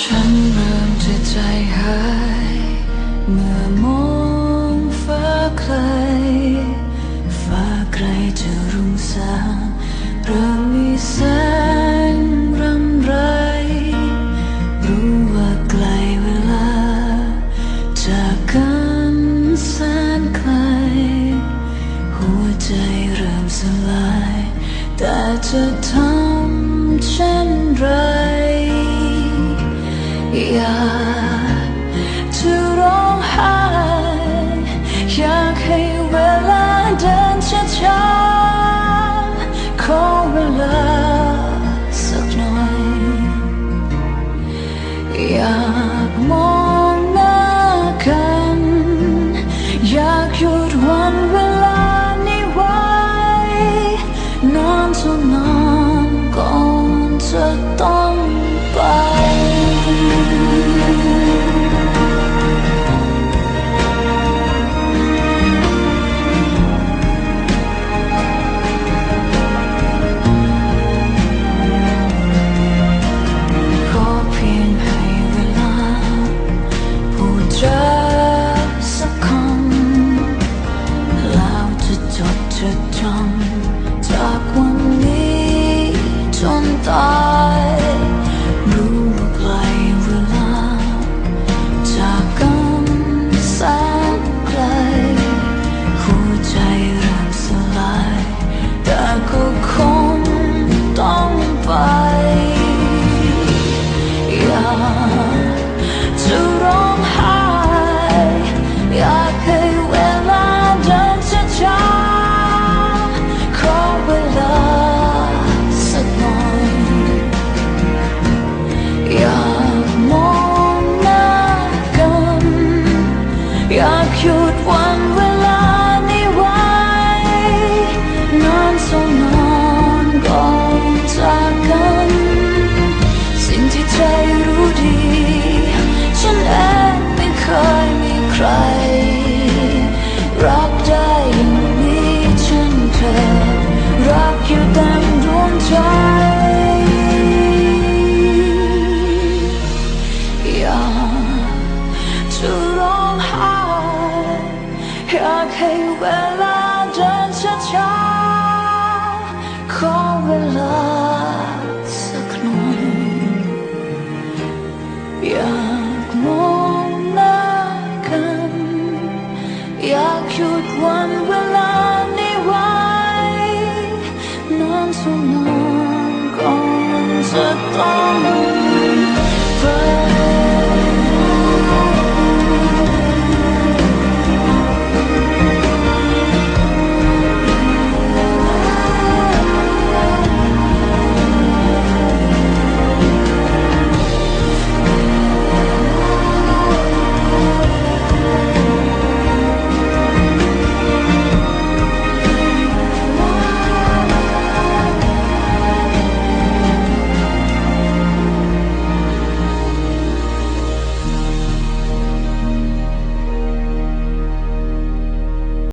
ฉันเริ่มจะใจหาย เมื่อมองฟ้าไกล ฟ้าไกลจะรุ่งสางเริ่มมีแสงรำไร รู้ว่าไกลเวลา จากกันแสนไกล หัวใจเริ่มสลาย แต่จะทำ อยากจะร้องไห้อยากให้เวลาเดินช้าๆขอเวลาสักหน่อยอยากมองหน้ากัน อยากหยุดวันเวลานี้ไว้นานเท่านานก่อนจะต้องไป ด 可黑为了人悄悄，空为了侧弄，jak måna kan jag gjort one will anyway, nån som någon gång sett om